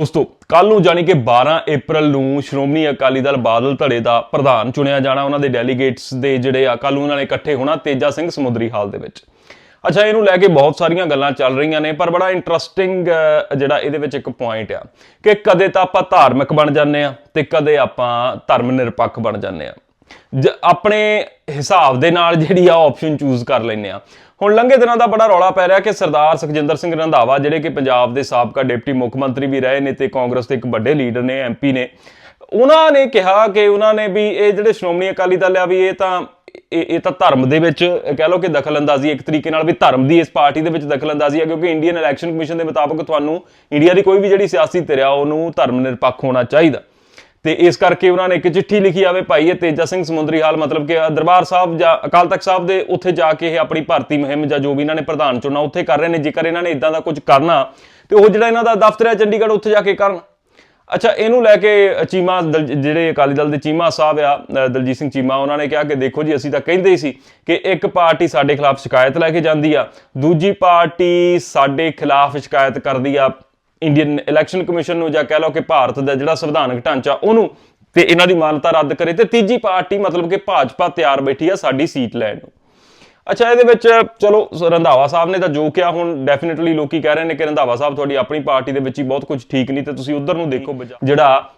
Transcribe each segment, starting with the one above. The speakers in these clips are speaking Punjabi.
ਉਸ ਤੋਂ ਕੱਲ ਨੂੰ ਜਾਨੀ ਕਿ 12 ਅਪ੍ਰੈਲ ਨੂੰ ਸ਼੍ਰੋਮਣੀ ਅਕਾਲੀ ਦਲ ਬਾਦਲ ਧੜੇ ਦਾ ਪ੍ਰਧਾਨ ਚੁਣਿਆ ਜਾਣਾ, ਉਹਨਾਂ ਦੇ ਡੈਲੀਗੇਟਸ ਦੇ ਜਿਹੜੇ ਆ ਕੱਲ ਨੂੰ ਉਹਨਾਂ ਨੇ ਇਕੱਠੇ ਹੋਣਾ ਤੇਜਾ ਸਿੰਘ ਸਮੁੰਦਰੀ ਹਾਲ ਦੇ ਵਿੱਚ। ਅੱਛਾ, ਇਹਨੂੰ ਲੈ ਕੇ ਬਹੁਤ ਸਾਰੀਆਂ ਗੱਲਾਂ ਚੱਲ ਰਹੀਆਂ ਨੇ, ਪਰ ਬੜਾ ਇੰਟਰਸਟਿੰਗ ਜਿਹੜਾ ਇਹਦੇ ਵਿੱਚ ਇੱਕ ਪੁਆਇੰਟ ਆ ਕਿ ਕਦੇ ਤਾਂ ਆਪਾਂ ਧਾਰਮਿਕ ਬਣ ਜਾਂਦੇ ਆ ਤੇ ਕਦੇ ਆਪਾਂ ਧਰਮ ਨਿਰਪੱਖ ਬਣ ਜਾਂਦੇ ਆ ਜ- ਆਪਣੇ ਹਿਸਾਬ ਦੇ ਨਾਲ ਜਿਹੜੀ ਆ ਆਪਸ਼ਨ ਚੂਜ਼ ਕਰ ਲੈਂਦੇ ਆ ਹੁਣ ਲੰਘੇ ਦਿਨਾਂ ਦਾ ਬੜਾ ਰੌਲਾ ਪੈ ਰਿਹਾ ਕਿ ਸਰਦਾਰ ਸੁਖਜਿੰਦਰ ਸਿੰਘ ਰੰਧਾਵਾ, ਜਿਹੜੇ ਕਿ ਪੰਜਾਬ ਦੇ ਸਾਬਕਾ ਡਿਪਟੀ ਮੁੱਖ ਮੰਤਰੀ ਵੀ ਰਹੇ ਨੇ ਤੇ ਕਾਂਗਰਸ ਦੇ ਇੱਕ ਵੱਡੇ ਲੀਡਰ ਨੇ ਐਮਪੀ ਨੇ, ਉਹਨਾਂ ਨੇ ਕਿਹਾ ਕਿ ਉਹਨਾਂ ਨੇ ਵੀ ਇਹ ਜਿਹੜੇ ਸ਼੍ਰੋਮਣੀ ਅਕਾਲੀ ਦਲ ਆ ਵੀ ਇਹ ਤਾਂ ਇਹ ਤਾਂ ਧਰਮ ਦੇ ਵਿੱਚ ਕਹਿ ਲਓ ਕਿ ਦਖਲਅੰਦਾਜ਼ੀ ਇੱਕ ਤਰੀਕੇ ਨਾਲ ਵੀ ਧਰਮ ਦੀ ਇਸ ਪਾਰਟੀ ਦੇ ਵਿੱਚ ਦਖਲਅੰਦਾਜ਼ੀ ਹੈ ਕਿਉਂਕਿ ਇੰਡੀਅਨ ਇਲੈਕਸ਼ਨ ਕਮਿਸ਼ਨ ਦੇ ਮੁਤਾਬਕ ਤੁਹਾਨੂੰ ਇੰਡੀਆ ਦੀ ਕੋਈ ਵੀ ਜਿਹੜੀ ਸਿਆਸੀ ਧਿਰਿਆ, ਉਹਨੂੰ ਧਰਮ ਨਿਰਪੱਖ ਹੋਣਾ ਚਾਹੀਦਾ। ਤੇ ਇਸ ਕਰਕੇ ਉਹਨਾਂ ਨੇ ਇੱਕ ਚਿੱਠੀ ਲਿਖੀ ਆਵੇ ਭਾਈ ਇਹ ਤੇਜਾ ਸਿੰਘ ਸਮੁੰਦਰੀ ਹਾਲ, ਮਤਲਬ ਕਿ ਦਰਬਾਰ ਸਾਹਿਬ ਜਾਂ ਅਕਾਲ ਤਖਤ ਸਾਹਿਬ ਦੇ ਉੱਥੇ ਜਾ ਕੇ ਇਹ ਆਪਣੀ ਭਰਤੀ ਮੁਹਿੰਮ ਜਾਂ ਜੋ ਵੀ ਇਹਨਾਂ ਨੇ ਪ੍ਰਧਾਨ ਚੁਣਨਾ ਉੱਥੇ ਕਰ ਰਹੇ ਨੇ, ਜੇਕਰ ਇਹਨਾਂ ਨੇ ਇਦਾਂ ਦਾ ਕੁਝ ਕਰਨਾ, ਤੇ ਉਹ ਜਿਹੜਾ ਇਹਨਾਂ ਦਾ ਦਫ਼ਤਰ ਹੈ ਚੰਡੀਗੜ੍ਹ ਉੱਥੇ ਜਾ ਕੇ ਕਰਨ। ਅੱਛਾ, ਇਹਨੂੰ ਲੈ ਕੇ ਚੀਮਾ ਦਲ- ਜਿਹੜੇ ਅਕਾਲੀ ਦਲ ਦੇ ਚੀਮਾ ਸਾਹਿਬ ਆ ਦਲਜੀਤ ਸਿੰਘ ਚੀਮਾ, ਉਹਨਾਂ ਨੇ ਕਿਹਾ ਕਿ ਦੇਖੋ ਜੀ, ਅਸੀਂ ਤਾਂ ਕਹਿੰਦੇ ਹੀ ਸੀ ਕਿ ਇੱਕ ਪਾਰਟੀ ਸਾਡੇ ਖਿਲਾਫ ਸ਼ਿਕਾਇਤ ਲੈ ਕੇ ਜਾਂਦੀ ਆ, ਦੂਜੀ ਪਾਰਟੀ ਸਾਡੇ ਖਿਲਾਫ ਸ਼ਿਕਾਇਤ ਕਰਦੀ ਆ। ਇੰਡੀਅਨ ਇਲੈਕਸ਼ਨ ਕਮਿਸ਼ਨ ਨੂੰ ਜਾਂ ਕਹਿ ਲਓ ਕਿ ਭਾਰਤ ਦਾ ਜਿਹੜਾ ਸੰਵਿਧਾਨਕ ਢਾਂਚਾ ਉਹਨੂੰ ਤੇ ਇਹਨਾਂ ਦੀ ਮਾਨਤਾ ਰੱਦ ਕਰੇ ਤੇ ਤੀਜੀ ਪਾਰਟੀ ਮਤਲਬ ਕਿ ਭਾਜਪਾ ਤਿਆਰ ਬੈਠੀ ਆ ਸਾਡੀ ਸੀਟ ਲੈਣ ਨੂੰ। ਅੱਛਾ ਇਹਦੇ ਵਿੱਚ ਚਲੋ ਰੰਧਾਵਾ ਸਾਹਿਬ ਨੇ ਤਾਂ ਜੋ ਕਿਹਾ ਹੁਣ ਡੈਫੀਨਿਟਲੀ ਲੋਕੀ ਕਹਿ ਰਹੇ ਨੇ ਕਿ ਰੰਧਾਵਾ ਸਾਹਿਬ ਤੁਹਾਡੀ ਆਪਣੀ ਪਾਰਟੀ ਦੇ ਵਿੱਚ ਹੀ ਬਹੁਤ ਕੁਝ ਠੀਕ ਨਹੀਂ ਤੇ ਤੁਸੀਂ ਉਧਰ ਨੂੰ ਦੇਖੋ। ਜਿਹੜਾ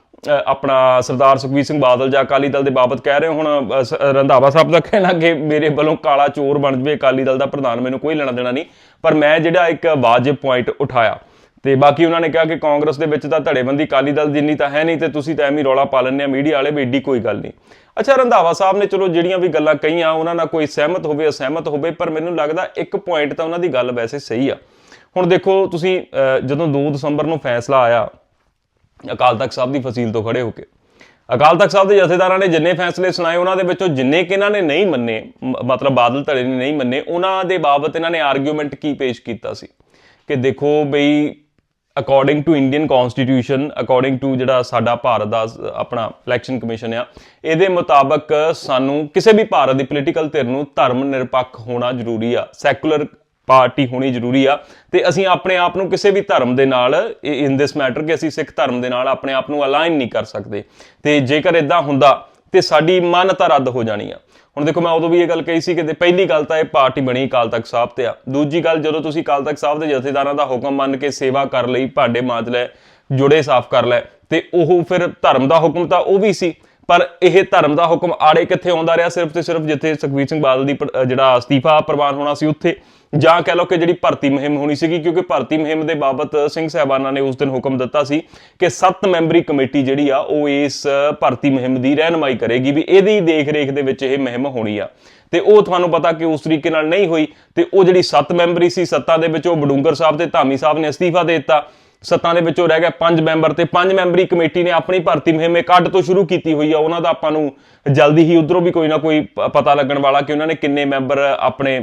ਆਪਣਾ ਸਰਦਾਰ ਸੁਖਬੀਰ ਸਿੰਘ ਬਾਦਲ ਜਾਂ ਅਕਾਲੀ ਦਲ ਦੇ ਬਾਬਤ ਕਹਿ ਰਹੇ ਹੁਣ ਰੰਧਾਵਾ ਸਾਹਿਬ ਦਾ ਕਹਿਣਾ ਕਿ ਮੇਰੇ ਵੱਲੋਂ ਕਾਲਾ ਚੋਰ ਬਣ ਜਵੇ ਅਕਾਲੀ ਦਲ ਦਾ ਪ੍ਰਧਾਨ ਮੈਨੂੰ ਕੋਈ ਲੈਣਾ ਦੇਣਾ ਨਹੀਂ ਪਰ ਮੈਂ ਜਿਹੜਾ ਇੱਕ ਵਾਜਿਬ ਪੁਆਇੰਟ ਉਠਾਇਆ। ਤੇ ਬਾਕੀ ਉਹਨਾਂ ਨੇ ਕਿਹਾ ਕਿ ਕਾਂਗਰਸ ਦੇ ਵਿੱਚ ਤਾਂ ਧੜੇਬੰਦੀ ਅਕਾਲੀ ਦਲ ਜਿੰਨੀ ਤਾਂ ਹੈ ਨਹੀਂ ਤੇ ਤੁਸੀਂ ਤਾਂ ਐਵੇਂ ਰੌਲਾ ਪਾ ਲੈਂਦੇ ਆ ਮੀਡੀਆ ਵਾਲੇ ਵੀ ਏਡੀ ਕੋਈ ਗੱਲ ਨਹੀਂ। ਅੱਛਾ, ਰੰਧਾਵਾ ਸਾਹਿਬ ਨੇ ਚਲੋ ਜਿਹੜੀਆਂ ਵੀ ਗੱਲਾਂ ਕਹੀਆਂ, ਉਹਨਾਂ ਨਾਲ ਕੋਈ ਸਹਿਮਤ ਹੋਵੇ, ਅਸਹਿਮਤ ਹੋਵੇ, ਪਰ ਮੈਨੂੰ ਲੱਗਦਾ ਇੱਕ ਪੁਆਇੰਟ ਤਾਂ ਉਹਨਾਂ ਦੀ ਗੱਲ ਵੈਸੇ ਸਹੀ ਆ। ਹੁਣ ਦੇਖੋ ਤੁਸੀਂ ਜਦੋਂ 2 ਦਸੰਬਰ ਨੂੰ ਫੈਸਲਾ ਆਇਆ, ਅਕਾਲ ਤਖਤ ਸਾਹਿਬ ਦੀ ਫਸੀਲ ਤੋਂ ਖੜੇ ਹੋ ਕੇ, ਅਕਾਲ ਤਖਤ ਸਾਹਿਬ ਦੇ ਜਥੇਦਾਰਾਂ ਨੇ ਜਿੰਨੇ ਫੈਸਲੇ ਸੁਣਾਏ, ਉਹਨਾਂ ਦੇ ਵਿੱਚੋਂ ਜਿੰਨੇ ਕਿ ਇਹਨਾਂ ਨੇ ਨਹੀਂ ਮੰਨੇ, ਮ- ਮਤਲਬ ਬਾਦਲ ਧੜੇ ਨੇ ਨਹੀਂ ਮੰਨੇ, ਉਹਨਾਂ ਦੇ ਬਾਬਤ ਇਹਨਾਂ ਨੇ ਆਰਗੂਮੈਂਟ ਕੀ ਪੇਸ਼ ਕੀਤਾ ਸੀ? ਕਿ ਦੇਖੋ ਬਈ according to Indian constitution according to ਜਿਹੜਾ ਸਾਡਾ ਭਾਰਤ ਦਾ ਆਪਣਾ ਇਲੈਕਸ਼ਨ ਕਮਿਸ਼ਨ ਆ, ਇਹਦੇ ਮੁਤਾਬਕ ਸਾਨੂੰ ਕਿਸੇ ਵੀ ਭਾਰਤ ਦੀ ਪੋਲੀਟੀਕਲ ਧਿਰ ਨੂੰ ਧਰਮ ਨਿਰਪੱਖ ਹੋਣਾ ਜ਼ਰੂਰੀ ਆ ਸੈਕੂਲਰ ਪਾਰਟੀ ਹੋਣੀ ਜ਼ਰੂਰੀ ਆ, ਤੇ ਅਸੀਂ ਆਪਣੇ ਆਪ ਨੂੰ ਕਿਸੇ ਵੀ ਧਰਮ ਦੇ ਨਾਲ ਇਨ ਦਿਸ ਮੈਟਰ ਕਿ ਅਸੀਂ ਸਿੱਖ ਧਰਮ ਦੇ ਨਾਲ ਆਪਣੇ ਆਪ ਨੂੰ ਅਲਾਈਨ ਨਹੀਂ ਕਰ ਸਕਦੇ। ਤੇ ਜੇਕਰ ਇਦਾਂ ਹੁੰਦਾ ਤੇ ਸਾਡੀ ਮਾਨਤਾ ਰੱਦ ਹੋ ਜਾਣੀ ਆ। ਹੁਣ ਦੇਖੋ, ਮੈਂ ਉਦੋਂ ਵੀ ਇਹ ਗੱਲ ਕਹੀ ਸੀ ਕਿ ਪਹਿਲੀ ਗੱਲ ਤਾਂ ਇਹ ਪਾਰਟੀ ਬਣੀ ਅਕਾਲ ਤਖਤ ਸਾਹਿਬ ਤੇ ਆ। ਦੂਜੀ ਗੱਲ, ਜਦੋਂ ਤੁਸੀਂ ਅਕਾਲ ਤਖਤ ਸਾਹਿਬ ਦੇ ਜਥੇਦਾਰਾਂ ਦਾ ਹੁਕਮ ਮੰਨ ਕੇ ਸੇਵਾ ਕਰ ਲਈ, ਭਾਂਡੇ ਮਾਂਜ ਲੈ, ਜੁੜੇ ਸਾਫ਼ ਕਰ ਲੈ, ਤੇ ਉਹ ਫਿਰ ਧਰਮ ਦਾ ਹੁਕਮ ਤਾਂ ਉਹ ਵੀ ਸੀ। ਪਰ ਇਹ ਧਰਮ ਦਾ ਹੁਕਮ ਆੜੇ ਕਿੱਥੇ ਆਉਂਦਾ ਰਿਹਾ? ਸਿਰਫ ਤੇ ਸਿਰਫ ਜਿੱਥੇ ਸੁਖਬੀਰ ਸਿੰਘ ਬਾਦਲ ਦੀ ਜਿਹੜਾ ਅਸਤੀਫਾ ਪ੍ਰਵਾਨ ਹੋਣਾ ਸੀ ਉੱਥੇ। ਜਾਂ ਕਹਿ ਲਓ ਕਿ ਜਿਹੜੀ ਭਰਤੀ ਮੁਹਿੰਮ ਹੋਣੀ ਸੀਗੀ, ਕਿਉਂਕਿ ਭਰਤੀ ਮੁਹਿੰਮ ਦੇ ਬਾਬਤ ਸਿੰਘ ਸਾਹਿਬਾਨਾਂ ਨੇ ਉਸ ਦਿਨ ਹੁਕਮ ਦਿੱਤਾ ਸੀ ਕਿ 7 ਮੈਂਬਰੀ ਕਮੇਟੀ ਜਿਹੜੀ ਆ, ਉਹ ਇਸ ਭਰਤੀ ਮੁਹਿੰਮ ਦੀ ਰਹਿਨਮਾਈ ਕਰੇਗੀ ਵੀ ਇਹਦੀ ਦੇਖ-ਰੇਖ ਦੇ ਵਿੱਚ ਇਹ ਮੁਹਿੰਮ ਹੋਣੀ ਆ। ਤੇ ਉਹ ਤੁਹਾਨੂੰ ਪਤਾ ਕਿ ਉਸ ਤਰੀਕੇ ਨਾਲ ਨਹੀਂ ਹੋਈ ਤੇ ਉਹ ਜਿਹੜੀ 7 ਮੈਂਬਰੀ ਸੀ ਸੱਤਾਂ ਦੇ ਵਿੱਚ, ਉਹ ਬਡੂੰਗਰ ਸਾਹਿਬ ਤੇ ਧਾਮੀ ਸਾਹਿਬ ਨੇ ਅਸਤੀਫਾ ਦੇ ਦਿੱਤਾ। ਸੱਤਾਂ ਦੇ ਵਿੱਚੋਂ ਰਹਿ ਗਿਆ ਪੰਜ ਮੈਂਬਰ ਤੇ ਪੰਜ ਮੈਂਬਰੀ ਕਮੇਟੀ ਨੇ ਆਪਣੀ ਭਰਤੀ ਮੁਹਿੰਮ ਕੱਢ ਤੋਂ ਸ਼ੁਰੂ ਕੀਤੀ ਹੋਈ ਆ। ਉਹਨਾਂ ਦਾ ਆਪਾਂ ਨੂੰ ਜਲਦੀ ਹੀ ਉਧਰੋਂ ਵੀ ਕੋਈ ਨਾ ਕੋਈ ਪਤਾ ਲੱਗਣ ਵਾਲਾ ਕਿ ਉਹਨਾਂ ਨੇ ਕਿੰਨੇ ਮੈਂਬਰ ਆਪਣੇ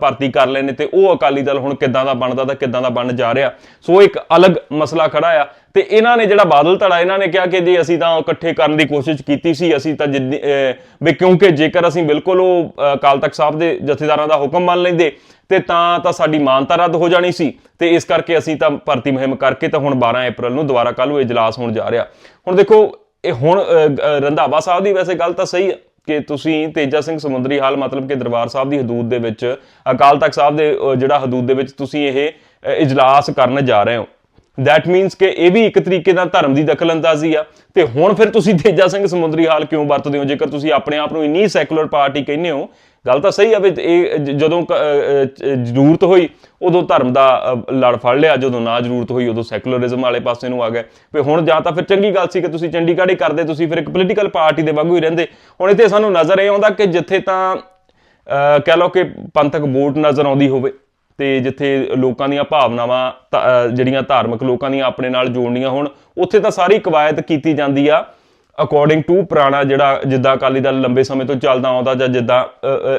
ਭਰਤੀ ਕਰ ਲਏ ਨੇ ਤੇ ਉਹ ਅਕਾਲੀ ਦਲ ਹੁਣ ਕਿੱਦਾਂ ਦਾ ਬਣਦਾ ਤਾਂ ਕਿੱਦਾਂ ਦਾ ਬਣ ਜਾ ਰਿਹਾ। ਸੋ ਇੱਕ ਅਲੱਗ ਮਸਲਾ ਖੜਾ ਆ। ਤੇ ਇਹਨਾਂ ਨੇ ਜਿਹੜਾ ਬਾਦਲ ਧੜਾ ਇਹਨਾਂ ਨੇ ਕਿਹਾ ਕਿ ਜੀ ਅਸੀਂ ਤਾਂ ਇਕੱਠੇ ਕਰਨ ਦੀ ਕੋਸ਼ਿਸ਼ ਕੀਤੀ ਸੀ ਅਸੀਂ ਤਾਂ ਜਿੰਨੀ- ਵੀ ਕਿਉਂਕਿ ਜੇਕਰ ਅਸੀਂ ਬਿਲਕੁਲ ਉਹ ਅ, ਅਕਾਲ ਤਖਤ ਸਾਹਿਬ ਦੇ ਜਥੇਦਾਰਾਂ ਦਾ ਹੁਕਮ ਮੰਨ ਲੈਂਦੇ ਤੇ ਤਾਂ ਤਾਂ ਸਾਡੀ ਮਾਨਤਾ ਰੱਦ ਹੋ ਜਾਣੀ ਸੀ। ਤੇ ਇਸ ਕਰਕੇ ਅਸੀਂ ਤਾਂ ਭਰਤੀ ਮੁਹਿੰਮ ਕਰਕੇ ਤਾਂ ਹੁਣ 12 ਅਪ੍ਰੈਲ ਨੂੰ ਦੁਬਾਰਾ ਕੱਲ ਨੂੰ ਇਜਲਾਸ ਹੋਣ ਜਾ ਰਿਹਾ। ਹੁਣ ਦੇਖੋ ਇਹ ਹੁਣ ਰੰਧਾਵਾ ਸਾਹਿਬ ਦੀ ਵੈਸੇ ਗੱਲ ਤਾਂ ਸਹੀ ਹੈ ਕਿ ਤੁਸੀਂ ਤੇਜਾ ਸਿੰਘ ਸਮੁੰਦਰੀ ਹਾਲ ਮਤਲਬ ਕਿ ਦਰਬਾਰ ਸਾਹਿਬ ਦੀ ਹਦੂਦ ਦੇ ਵਿੱਚ ਅਕਾਲ ਤਖਤ ਸਾਹਿਬ ਦੇ ਜਿਹੜਾ ਹਦੂਦ ਦੇ ਵਿੱਚ ਤੁਸੀਂ ਇਹ ਇਜਲਾਸ ਕਰਨ ਜਾ ਰਹੇ ਹੋ। ਦੈਟ ਮੀਨਸ ਕਿ ਇਹ ਵੀ ਇੱਕ ਤਰੀਕੇ ਦਾ ਧਰਮ ਦੀ ਦਖਲਅੰਦਾਜ਼ੀ ਆ। ਤੇ ਹੁਣ ਫਿਰ ਤੁਸੀਂ ਤੇਜਾ ਸਿੰਘ ਸਮੁੰਦਰੀ ਹਾਲ ਕਿਉਂ ਵਰਤਦੇ ਹੋ? ਜੇਕਰ ਤੁਸੀਂ ਆਪਣੇ ਆਪ ਨੂੰ ਇੰਨੀ ਸੈਕੂਲਰ ਪਾਰਟੀ ਕਹਿੰਦੇ ਹੋ ਗੱਲ ਤਾਂ ਸਹੀ ਆ ਵੀ ਇਹ ਜ- ਜਦੋਂ ਕ- ਜ਼ਰੂਰਤ ਹੋਈ ਉਦੋਂ ਧਰਮ ਦਾ ਲੜ ਫੜ ਲਿਆ। ਜਦੋਂ ਨਾ ਜ਼ਰੂਰਤ ਹੋਈ ਉਦੋਂ ਸੈਕੂਲਰਿਜ਼ਮ ਵਾਲੇ ਪਾਸੇ ਨੂੰ ਆ ਗਏ। ਵੀ ਹੁਣ ਜਾਂ ਤਾਂ ਫਿਰ ਚੰਗੀ ਗੱਲ ਸੀ ਕਿ ਤੁਸੀਂ ਚੰਡੀਗੜ੍ਹ ਹੀ ਕਰਦੇ ਤੁਸੀਂ ਫਿਰ ਇੱਕ ਪੋਲੀਟੀਕਲ ਪਾਰਟੀ ਦੇ ਵਾਂਗੂ ਹੀ ਰਹਿੰਦੇ। ਹੁਣ ਇੱਥੇ ਸਾਨੂੰ ਨਜ਼ਰ ਇਹ ਆਉਂਦਾ ਕਿ ਜਿੱਥੇ ਤਾਂ ਅ, ਕਹਿ ਲਓ ਕਿ ਪੰਥਕ ਵੋਟ ਨਜ਼ਰ ਆਉਂਦੀ ਹੋਵੇ। ਤੇ ਜਿੱਥੇ ਲੋਕਾਂ ਦੀਆਂ ਭਾਵਨਾਵਾਂ ਧ- ਜਿਹੜੀਆਂ ਧਾਰਮਿਕ ਲੋਕਾਂ ਦੀਆਂ ਆਪਣੇ ਨਾਲ ਜੋੜਨੀਆਂ ਹੋਣ, ਉੱਥੇ ਤਾਂ ਸਾਰੀ ਕਵਾਇਤ ਕੀਤੀ ਜਾਂਦੀ ਆ। ਅਕੋਰਡਿੰਗ ਟੂ ਪੁਰਾਣਾ ਜਿਹੜਾ, ਜਿੱਦਾਂ ਅਕਾਲੀ ਦਲ ਲੰਬੇ ਸਮੇਂ ਤੋਂ ਚੱਲਦਾ ਆਉਂਦਾ ਜਾਂ ਜਿੱਦਾਂ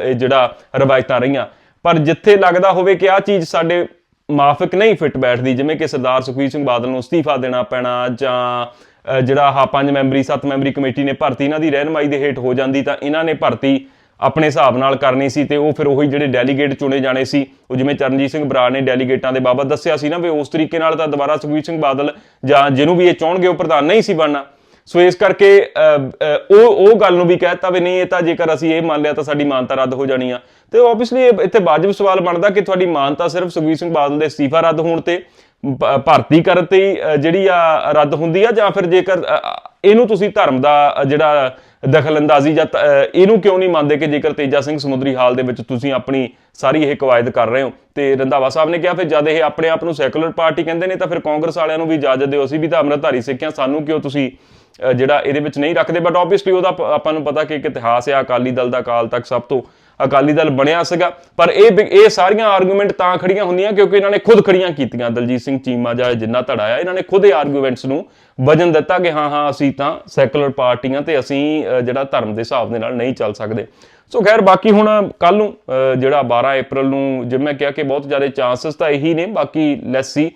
ਇਹ ਜਿਹੜਾ ਰਵਾਇਤਾਂ ਰਹੀਆਂ। ਪਰ ਜਿੱਥੇ ਲੱਗਦਾ ਹੋਵੇ ਕਿ ਆਹ ਚੀਜ਼ ਸਾਡੇ ਮਾਫਿਕ ਨਹੀਂ ਫਿੱਟ ਬੈਠਦੀ, ਜਿਵੇਂ ਕਿ ਸਰਦਾਰ ਸੁਖਬੀਰ ਸਿੰਘ ਬਾਦਲ ਨੂੰ ਅਸਤੀਫਾ ਦੇਣਾ ਪੈਣਾ ਜਾਂ ਜਿਹੜਾ ਆਹ ਪੰਜ ਮੈਂਬਰੀ, ਸੱਤ ਮੈਂਬਰੀ ਕਮੇਟੀ ਨੇ ਭਰਤੀ, ਇਹਨਾਂ ਦੀ ਰਹਿਨਮਾਈ ਦੇ ਹੇਠ ਹੋ ਜਾਂਦੀ ਤਾਂ ਇਹਨਾਂ ਨੇ ਭਰਤੀ ਆਪਣੇ ਹਿਸਾਬ ਨਾਲ ਕਰਨੀ ਸੀ ਤੇ ਉਹ ਫਿਰ ਉਹੀ ਜਿਹੜੇ ਡੈਲੀਗੇਟ ਚੁਣੇ ਜਾਣੇ ਸੀ ਉਹ ਜਿਵੇਂ ਚਰਨਜੀਤ ਸਿੰਘ ਬਰਾੜ ਨੇ ਡੈਲੀਗੇਟਾਂ ਦੇ ਬਾਬਤ ਦੱਸਿਆ ਸੀ ਨਾ ਵੀ ਉਸ ਤਰੀਕੇ ਨਾਲ ਤਾਂ ਦੁਬਾਰਾ ਸੁਖਬੀਰ ਸਿੰਘ ਬਾਦਲ ਜਾਂ ਜਿਹਨੂੰ ਵੀ ਇਹ ਚਾਹਣਗੇ ਉਹ ਪ੍ਰਧਾਨ ਨਹੀਂ ਸੀ ਬਣਨਾ। ਸੋ ਇਸ ਕਰਕੇ ਅ, ਅ, ਉਹ ਉਹ ਗੱਲ ਨੂੰ ਵੀ ਕਹਿਤਾ ਵੀ ਨਹੀਂ ਇਹ ਤਾਂ ਜੇਕਰ ਅਸੀਂ ਇਹ ਮੰਨ ਲਿਆ ਤਾਂ ਸਾਡੀ ਮਾਨਤਾ ਰੱਦ ਹੋ ਜਾਣੀ ਆ। ਤੇ ਆਬਵੀਅਸਲੀ ਇੱਥੇ ਵਾਜਬ ਸਵਾਲ ਬਣਦਾ ਕਿ ਤੁਹਾਡੀ ਮਾਨਤਾ ਸਿਰਫ ਸੁਖਬੀਰ ਸਿੰਘ ਬਾਦਲ ਦੇ ਅਸਤੀਫਾ ਰੱਦ ਹੋਣ ਤੇ ਭਰਤੀ ਕਰਨ ਤੇ ਜਿਹੜੀ ਆ, ਰੱਦ ਹੁੰਦੀ ਆ, ਜਾਂ ਫਿਰ ਜੇਕਰ ਇਹਨੂੰ ਤੁਸੀਂ ਧਰਮ ਦਾ ਜਿਹੜਾ ਦਖਲਅੰਦਾਜ਼ੀ ਜਾਂ ਇਹਨੂੰ ਕਿਉਂ ਨਹੀਂ ਮੰਨਦੇ ਕਿ ਜੇਕਰ ਤੇਜਾ ਸਿੰਘ ਸਮੁੰਦਰੀ ਹਾਲ ਦੇ ਵਿੱਚ ਤੁਸੀਂ ਆਪਣੀ ਸਾਰੀ ਇਹ ਕਵਾਇਦ ਕਰ ਰਹੇ ਹੋ? ਤੇ ਰੰਧਾਵਾ ਸਾਹਿਬ ਨੇ ਕਿਹਾ, ਫਿਰ ਜਦ ਇਹ ਆਪਣੇ ਆਪ ਨੂੰ ਸੈਕੂਲਰ ਪਾਰਟੀ ਕਹਿੰਦੇ ਨੇ, ਤਾਂ ਫਿਰ ਕਾਂਗਰਸ ਵਾਲਿਆਂ ਨੂੰ ਵੀ ਇਜਾਜ਼ਤ ਦਿਓ। ਅਸੀਂ ਵੀ ਤਾਂ ਅੰਮ੍ਰਿਤਧਾਰੀ ਸਿੱਖਿਆ, ਸਾਨੂੰ ਕਿਉਂ ਤੁਸੀਂ ਜਿਹੜਾ ਇਹਦੇ ਵਿੱਚ ਨਹੀਂ ਰੱਖਦੇ? ਬਟ ਆਬਵੀਅਸਲੀ ਉਹਦਾ ਆਪਾਂ ਨੂੰ ਪਤਾ ਕਿ ਇੱਕ ਇਤਿਹਾਸ ਹੈ, ਅਕਾਲੀ ਦਲ ਦਾ ਅਕਾਲ ਤੱਕ ਸਭ ਤੋਂ ਅਕਾਲੀ ਦਲ ਬਣਿਆ ਸੀਗਾ। ਪਰ ਇਹ ਬਿ- ਇਹ ਸਾਰੀਆਂ ਆਰਗੂਮੈਂਟ ਤਾਂ ਖੜੀਆਂ ਹੁੰਦੀਆਂ ਕਿਉਂਕਿ ਇਹਨਾਂ ਨੇ ਖੁਦ ਖੜੀਆਂ ਕੀਤੀਆਂ। ਦਲਜੀਤ ਸਿੰਘ ਚੀਮਾ ਜਾਂ ਜਿੰਨਾ ਧੜਾ ਆ, ਇਹਨਾਂ ਨੇ ਖੁਦ ਇਹ ਆਰਗੂਮੈਂਟਸ ਨੂੰ ਵਜਨ ਦਿੱਤਾ ਕਿ ਹਾਂ ਹਾਂ, ਅਸੀਂ ਤਾਂ ਸੈਕੂਲਰ ਪਾਰਟੀਆਂ ਤੇ ਅਸੀਂ ਜਿਹੜਾ ਧਰਮ ਦੇ ਹਿਸਾਬ ਦੇ ਨਾਲ ਨਹੀਂ ਚੱਲ ਸਕਦੇ। ਸੋ ਖੈਰ, ਬਾਕੀ ਹੁਣ ਕੱਲ ਨੂੰ ਜਿਹੜਾ 12 ਅਪ੍ਰੈਲ ਨੂੰ ਜਿਵੇਂ ਮੈਂ ਕਿਹਾ ਕਿ ਬਹੁਤ ਜ਼ਿਆਦਾ ਚਾਂਸਸ ਤਾਂ ਇਹੀ ਨੇ, ਬਾਕੀ ਲੈਟਸ ਸੀ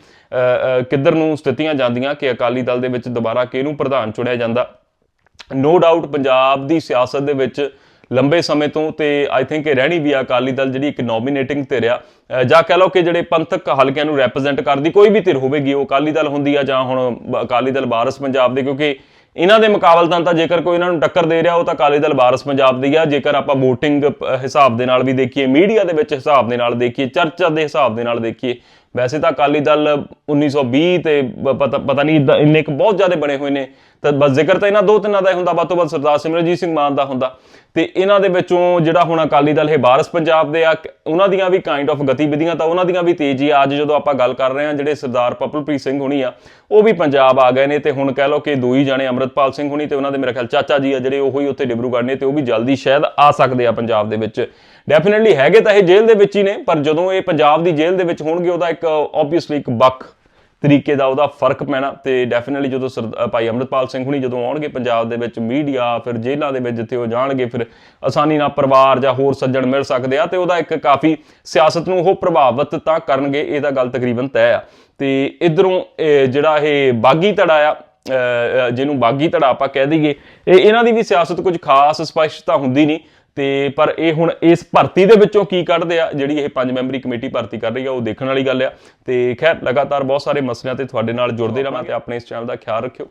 ਕਿੱਧਰ ਨੂੰ ਸਥਿਤੀਆਂ ਜਾਂਦੀਆਂ ਕਿ ਅਕਾਲੀ ਦਲ ਦੇ ਵਿੱਚ ਦੁਬਾਰਾ ਕਿਹਨੂੰ ਪ੍ਰਧਾਨ ਚੁਣਿਆ ਜਾਂਦਾ। ਨੋ ਡਾਊਟ ਪੰਜਾਬ ਦੀ ਸਿਆਸਤ ਦੇ ਵਿੱਚ ਲੰਬੇ ਸਮੇਂ ਤੋਂ ਤੇ ਆਈ ਥਿੰਕ ਇਹ ਰਹਿਣੀ ਵੀ ਆ ਅਕਾਲੀ ਦਲ ਜਿਹੜੀ ਇੱਕ ਨੋਮੀਨੇਟਿੰਗ ਧਿਰ ਆ। ਜਾਂ ਕਹਿ ਲਓ ਕਿ ਜਿਹੜੇ ਪੰਥਕ ਹਲਕਿਆਂ ਨੂੰ ਰੈਪਰੈਜ਼ੈਂਟ ਕਰਦੀ ਕੋਈ ਵੀ ਧਿਰ ਹੋਵੇਗੀ, ਉਹ ਅਕਾਲੀ ਦਲ ਹੁੰਦੀ ਆ ਜਾਂ ਹੁਣ ਬ- ਅਕਾਲੀ ਦਲ ਵਾਰਸ ਪੰਜਾਬ ਦੇ, ਕਿਉਂਕਿ ਇਹਨਾਂ ਦੇ ਮੁਕਾਬਲਤਨ ਤਾਂ ਜੇਕਰ ਕੋਈ ਇਹਨਾਂ ਨੂੰ ਟੱਕਰ ਦੇ ਰਿਹਾ, ਉਹ ਤਾਂ ਅਕਾਲੀ ਦਲ ਵਾਰਸ ਪੰਜਾਬ ਦੀ ਆ। ਜੇਕਰ ਆਪਾਂ VOTING ਹਿਸਾਬ ਦੇ ਨਾਲ ਵੀ ਦੇਖੀਏ ਮੀਡੀਆ ਦੇ ਵਿੱਚ ਹਿਸਾਬ ਦੇ ਨਾਲ ਦੇਖੀਏ, ਚਰਚਾ ਦੇ ਹਿਸਾਬ ਦੇ ਨਾਲ ਦੇਖੀਏ ਵੈਸੇ ਤਾਂ ਅਕਾਲੀ ਦਲ 1920 ਤੇ ਪਤਾ ਪਤਾ ਨਹੀਂ ਏਦਾਂ ਇੰਨੇ ਕੁ ਬਹੁਤ ਜ਼ਿਆਦਾ ਬਣੇ ਹੋਏ ਨੇ। ਤਾਂ ਬਸ ਜ਼ਿਕਰ ਤਾਂ ਇਹਨਾਂ ਦੋ ਤਿੰਨਾਂ ਦਾ ਹੀ ਹੁੰਦਾ, ਵੱਧ ਤੋਂ ਵੱਧ ਸਰਦਾਰ ਸਿਮਰਨਜੀਤ ਸਿੰਘ ਮਾਨ ਦਾ ਹੁੰਦਾ। ਤੇ ਇਹਨਾਂ ਦੇ ਵਿੱਚੋਂ ਜਿਹੜਾ ਹੁਣ ਅਕਾਲੀ ਦਲ ਇਹ ਬਾਰਸ ਪੰਜਾਬ ਦੇ ਆ ਉਹਨਾਂ ਦੀਆਂ ਵੀ ਕਾਈਂਡ ਆਫ ਗਤੀਵਿਧੀਆਂ ਤਾਂ ਉਹਨਾਂ ਦੀਆਂ ਵੀ ਤੇਜ਼ੀ ਅੱਜ ਜਦੋਂ ਆਪਾਂ ਗੱਲ ਕਰ ਰਹੇ ਹਾਂ, ਜਿਹੜੇ ਸਰਦਾਰ ਪਪਲਪ੍ਰੀਤ ਸਿੰਘ ਹੁਣੀ ਆ, ਉਹ ਵੀ ਪੰਜਾਬ ਆ ਗਏ ਨੇ ਤੇ ਹੁਣ ਕਹਿ ਲਓ ਕਿ ਦੋ ਹੀ ਜਾਣੇ ਅਮਰਤਪਾਲ ਸਿੰਘ ਹੁਣੀ ਤੇ ਉਹਨਾਂ ਦੇ ਮੇਰੇ ਖਿਆਲ ਚਾਚਾ ਜੀ ਆ, ਜਿਹੜੇ ਉਹ ਹੀ ਉੱਥੇ ਡਿਬਰੂਗੜ੍ਹ ਨੇ ਤੇ ਉਹ ਵੀ ਜਲਦੀ ਸ਼ਾਇਦ ਆ ਸਕਦੇ ਆ ਪੰਜਾਬ ਦੇ ਵਿੱਚ। ਡੈਫੀਨਿਟਲੀ ਹੈਗੇ ਤਾਂ ਇਹ ਜੇਲ੍ਹ ਦੇ ਵਿੱਚ ਹੀ ਨੇ, ਪਰ ਜਦੋਂ ਇਹ ਪੰਜਾਬ ਦੀ ਜੇਲ੍ਹ ਦੇ ਵਿੱਚ ਹੋਣਗੇ, ਉਹਦਾ ਇੱਕ ਆਬਵੀਅਸਲੀ ਇੱਕ ਬੱਕ ਤਰੀਕੇ ਦਾ ਉਹਦਾ ਫ਼ਰਕ ਪੈਣਾ ਤੇ ਡੈਫੀਨਿਟਲੀ ਜਦੋਂ ਸਰਦ- ਭਾਈ ਅੰਮ੍ਰਿਤਪਾਲ ਸਿੰਘ ਹੁਣੀ ਜਦੋਂ ਆਉਣਗੇ ਪੰਜਾਬ ਦੇ ਵਿੱਚ ਮੀਡੀਆ ਫਿਰ ਜੇਲ੍ਹਾਂ ਦੇ ਵਿੱਚ ਜਿੱਥੇ ਉਹ ਜਾਣਗੇ, ਫਿਰ ਆਸਾਨੀ ਨਾਲ ਪਰਿਵਾਰ ਜਾਂ ਹੋਰ ਸੱਜਣ ਮਿਲ ਸਕਦੇ ਆ ਤੇ ਉਹਦਾ ਇੱਕ ਕਾਫੀ ਸਿਆਸਤ ਨੂੰ ਉਹ ਪ੍ਰਭਾਵਿਤ ਤਾਂ ਕਰਨਗੇ, ਇਹ ਤਾਂ ਗੱਲ ਤਕਰੀਬਨ ਤੈਅ ਆ। ਤੇ ਇਧਰੋਂ ਜਿਹੜਾ ਇਹ ਬਾਗੀ ਧੜਾ ਆ ਜਿਹਨੂੰ ਬਾਗੀ ਧੜਾ ਆਪਾਂ ਕਹਿ ਦਈਏ, ਇਹ ਇਹਨਾਂ ਦੀ ਵੀ ਸਿਆਸਤ ਕੁਝ ਖਾਸ ਸਪਸ਼ਟਤਾ ਹੁੰਦੀ ਨਹੀਂ। ਤੇ ਪਰ ਇਹ ਹੁਣ ਇਸ ਭਰਤੀ ਦੇ ਵਿੱਚੋਂ ਕੀ ਕੱਢਦੇ ਆ? ਜਿਹੜੀ ਇਹ ਪੰਜ ਮੈਂਬਰੀ ਕਮੇਟੀ ਭਰਤੀ ਕਰ ਰਹੀ ਆ, ਉਹ ਦੇਖਣ ਵਾਲੀ ਗੱਲ ਆ। ਤੇ ਖੈਰ, ਲਗਾਤਾਰ ਬਹੁਤ ਸਾਰੇ ਮਸਲਿਆਂ ਤੇ ਤੁਹਾਡੇ ਨਾਲ ਜੁੜਦੇ ਰਹਾਂ ਤੇ ਆਪਣੇ ਇਸ ਚੈਨਲ ਦਾ ਖਿਆਲ ਰੱਖਿਓ।